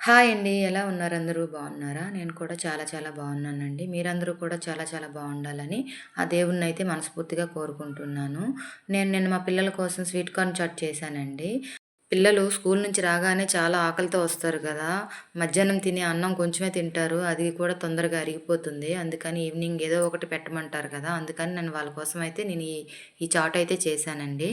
Hi అండి. ఎలా ఉన్నారు అందరూ బాగున్నారా? నేను కూడా చాలా చాలా బాగున్నానండి. మీరందరూ కూడా చాలా చాలా బాగుండాలని ఆ దేవుణ్ణి అయితే మనస్ఫూర్తిగా కోరుకుంటున్నాను. నేను నిన్న మా పిల్లల కోసం స్వీట్ కార్న్ చాట్ చేశానండి. పిల్లలు స్కూల్ నుంచి రాగానే చాలా ఆకలితో వస్తారు కదా! మధ్యాహ్నం తినే అన్నం కొంచెమే తింటారు. అది కూడా తొందరగా అరిగిపోతుంది. అందుకని ఈవినింగ్ ఏదో ఒకటి పెట్టమంటారు కదా! అందుకని నేను వాళ్ళ కోసం అయితే నేను ఈ ఈ చాట్ అయితే చేశానండి.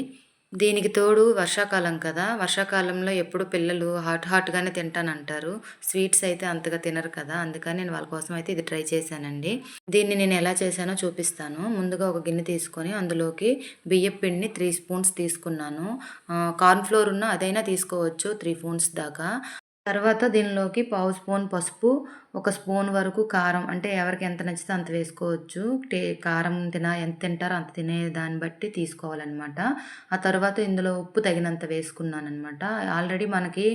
దీనికి తోడు వర్షాకాలం కదా! వర్షాకాలంలో ఎప్పుడు పిల్లలు హాట్ హాట్‌గానే తింటానంటారు. స్వీట్స్ అయితే అంతగా తినరు కదా! అందుకని నేను వాళ్ళ కోసం అయితే ఇది ట్రై చేశానండి. దీన్ని నేను ఎలా చేశానో చూపిస్తాను. ముందుగా ఒక గిన్నె తీసుకొని అందులోకి బియ్యం పిండిని త్రీ స్పూన్స్ తీసుకున్నాను. కార్న్ ఫ్లోర్ ఉన్న అదైనా తీసుకోవచ్చు త్రీ స్పూన్స్ దాకా. తర్వాత దీనిలోకి పావు స్పూన్ పసుపు, ఒక స్పూన్ వరకు కారం. అంటే ఎవరికి ఎంత నచ్చితే అంత వేసుకోవచ్చు. టే కారం తిన ఎంత తింటారో అంత తినే దాన్ని బట్టి తీసుకోవాలన్నమాట. ఆ తర్వాత ఇందులో ఉప్పు తగినంత వేసుకున్నానమాట ఆల్రెడీ మనకి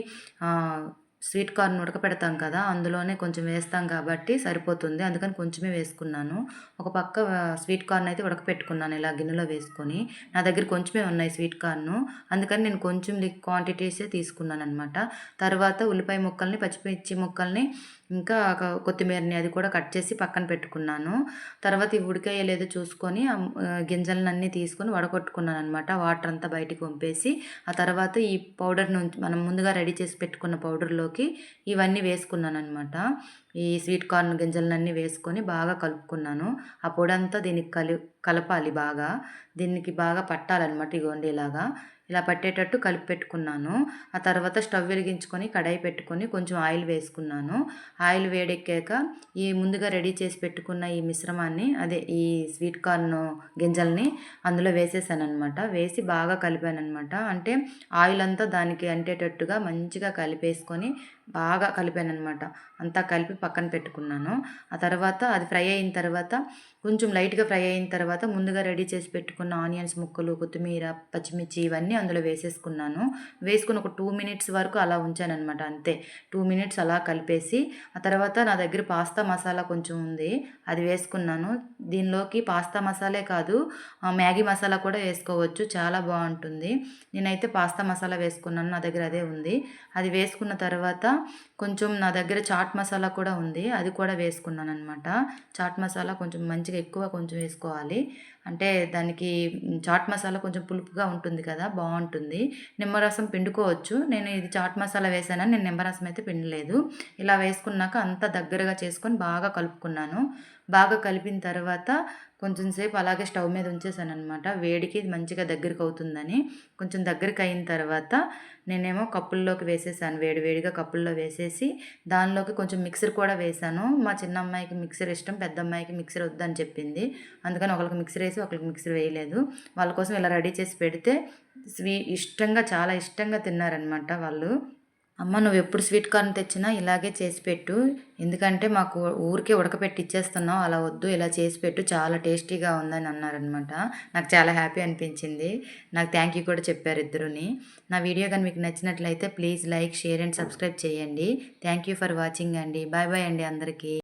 స్వీట్ కార్న్ ఉడకపెడతాం కదా! అందులోనే కొంచెం వేస్తాం కాబట్టి సరిపోతుంది. అందుకని కొంచెమే వేసుకున్నాను. ఒక పక్క స్వీట్ కార్న్ అయితే ఉడకపెట్టుకున్నాను ఇలా గిన్నెలో వేసుకొని. నా దగ్గర కొంచెమే ఉన్నాయి స్వీట్ కార్ను. అందుకని నేను కొంచెం క్వాంటిటీసే క్వాంటిటీసే తీసుకున్నాననమాట. తర్వాత ఉల్లిపాయ ముక్కల్ని, పచ్చిమిర్చి ముక్కల్ని ఇంకా కొత్తిమీరని అది కూడా కట్ చేసి పక్కన పెట్టుకున్నాను. తర్వాత ఇవి ఉడికాయో లేదో చూసుకొని గింజలన్నీ తీసుకొని తీసుకొని వడగొట్టుకున్నాననమాట. వాటర్ అంతా బయటికి పంపేసి ఆ తర్వాత ఈ పౌడర్ నుంచి మనం ముందుగా రెడీ చేసి పెట్టుకున్న పౌడర్లో పౌడర్‌లోకి ఇవన్నీ వేసుకున్నాను అనమాట ఈ స్వీట్ కార్న్ గింజలన్నీ వేసుకొని బాగా కలుపుకున్నాను. ఆ పొడంతా దీనికి కలి కలపాలి బాగా. దీనికి బాగా పట్టాలన్నమాట ఇగోండి ఇలాగా. ఇలా పట్టేటట్టు కలిపి పెట్టుకున్నాను. ఆ తర్వాత స్టవ్ వెలిగించుకొని కడాయి పెట్టుకొని కొంచెం ఆయిల్ వేసుకున్నాను. ఆయిల్ వేడెక్కాక ఈ ముందుగా రెడీ చేసి పెట్టుకున్న ఈ మిశ్రమాన్ని అదే ఈ స్వీట్ కార్న్ గింజల్ని అందులో వేసేసాననమాట. వేసి బాగా కలిపాననమాట. అంటే ఆయిల్ అంతా దానికి అంటేటట్టుగా మంచిగా కలిపేసుకొని బాగా కలిపాననమాట. అంతా కలిపి పక్కన పెట్టుకున్నాను. ఆ తర్వాత అది ఫ్రై అయిన తర్వాత కొంచెం లైట్‌గా ఫ్రై అయిన తర్వాత ముందుగా రెడీ చేసి పెట్టుకున్న ఆనియన్స్ ముక్కలు, కొత్తిమీర, పచ్చిమిర్చి ఇవన్నీ అందులో వేసేసుకున్నాను. వేసుకుని ఒక టూ మినిట్స్ వరకు అలా ఉంచాననమాట అంతే. టూ మినిట్స్ అలా కలిపేసి ఆ తర్వాత నా దగ్గర పాస్తా మసాలా కొంచెం ఉంది. అది వేసుకున్నాను. దీనిలోకి పాస్తా మసాలే కాదు మ్యాగీ మసాలా కూడా వేసుకోవచ్చు. చాలా బాగుంటుంది నేనైతే పాస్తా మసాలా వేసుకున్నాను. నా దగ్గర అదే ఉంది. అది వేసుకున్న తర్వాత కొంచెం నా దగ్గర చాట్ మసాలా కూడా ఉంది. అది కూడా వేసుకున్నాను అనమాట చాట్ మసాలా కొంచెం మంచి మంచిగా ఎక్కువ కొంచెం వేసుకోవాలి. అంటే దానికి చాట్ మసాలా కొంచెం పులుపుగా ఉంటుంది కదా! బాగుంటుంది నిమ్మరసం పిండుకోవచ్చు. నేను ఇది చాట్ మసాలా వేసాను నేను నిమ్మరసం అయితే పిండలేదు. ఇలా వేసుకున్నాక అంతా దగ్గరగా చేసుకొని బాగా కలుపుకున్నాను. బాగా కలిపిన తర్వాత కొంచెం సేపు అలాగే స్టవ్ మీద ఉంచేసాననమాట. వేడికి మంచిగా దగ్గరికి అవుతుందని. కొంచెం దగ్గరికి అయిన తర్వాత నేనేమో కప్పుల్లోకి వేసేసాను. వేడి వేడిగా కప్పుల్లో వేసేసి దానిలోకి కొంచెం మిక్సర్ కూడా వేశాను. మా చిన్న అమ్మాయికి మిక్సర్ ఇష్టం. పెద్ద అమ్మాయికి మిక్సర్ వద్దని చెప్పింది. అందుకని ఒకరికి మిక్సర్ వేసి ఒకరికి మిక్సర్ వేయలేదు. వాళ్ళ కోసం ఇలా రెడీ చేసి పెడితే స్వీ ఇష్టంగా చాలా ఇష్టంగా తిన్నారనమాట వాళ్ళు. అమ్మ నువ్వు ఎప్పుడు స్వీట్ కార్న్ తెచ్చినా ఇలాగే చేసి పెట్టు. ఎందుకంటే మాకు ఊరికే ఉడకపెట్టి ఇచ్చేస్తున్నావు. అలా వద్దు ఇలా చేసి పెట్టు. చాలా టేస్టీగా ఉందని అన్నారనమాట. నాకు చాలా హ్యాపీ అనిపించింది. నాకు థ్యాంక్ యూ కూడా చెప్పారు ఇద్దరుని నా వీడియో కానీ మీకు నచ్చినట్లయితే please like, share and subscribe చేయండి. థ్యాంక్ యూ ఫర్ వాచింగ్ అండి. బాయ్ బాయ్ అండి అందరికీ.